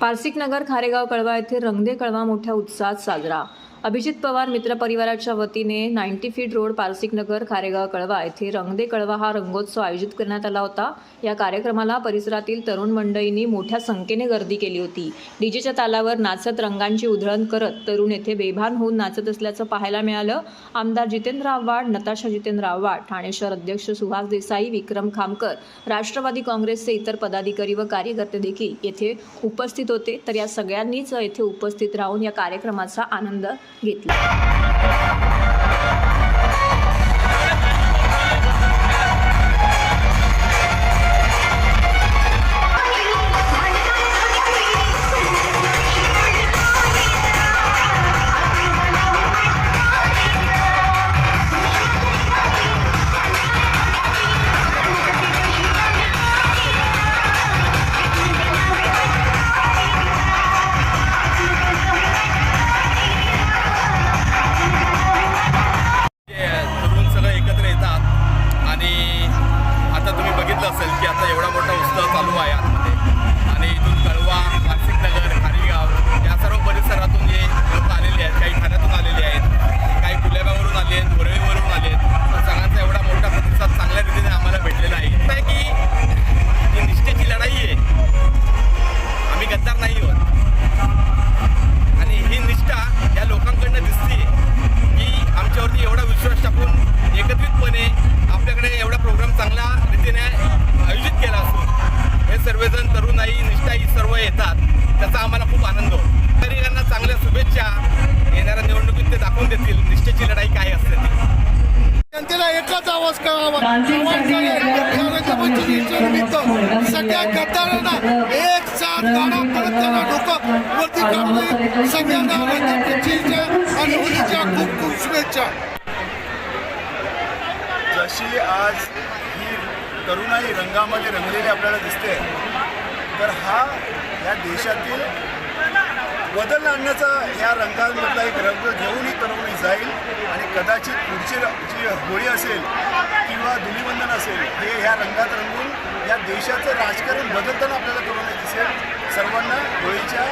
पारसिक नगर खारेगाव कळवा येथे रंगदे कळवा मोठ्या उत्साहात साजरा. अभिजित पवार मित्र परिवाराच्या वतीने ninety feet road Parsik Nagar Kharegaon Kalwa येथे रंगदे कळवा हा रंगोत्सव आयोजित करण्यात आला होता. या कार्यक्रमाला परिसरातील तरुण मंडळींनी मोठ्या संख्येने गर्दी केली होती. डीजेच्या तालावर नाचत रंगांची उधळण करत तरुण येथे बेभान होऊन नाचत असल्याचं पाहायला मिळालं. आमदार जितेंद्र आव्हाड नताशा जितेंद्र आव्हाड ठाणे शहर अध्यक्ष सुहास देसाई विक्रम खामकर राष्ट्रवादी काँग्रेसचे इतर पदाधिकारी व कार्यकर्ते देखील येथे उपस्थित होते. तर या सगळ्यांनीच येथे उपस्थित राहून या कार्यक्रमाचा आनंद घेतला. आम्हाला खूप आनंद होतो. नागरिकांना चांगल्या शुभेच्छा येणाऱ्या निवडणुकीत ते दाखवून देतील. निष्ठेची लढाई काय असते जनतेला एकच आवाज करावा. निमित्त सगळ्या गद्दारांना एक साथ गाडा परत त्यांना डोकं वरती काढले सगळ्यांना आणि होळीच्या खूप खूप शुभेच्छा. जशी आज ही तरुणाई रंगामध्ये रंगलेली आपल्याला दिसते तर हा या देशातील बदल आणण्याचा ह्या रंगांमधला एक रंग घेऊन ही तरुणी जाईल आणि कदाचित पुढची जी होळी असेल किंवा धुलीवंदन असेल हे ह्या रंगात रंगून या देशाचं राजकारण बदलताना आपल्याला तरुणी दिसेल. सर्वांना होळीच्या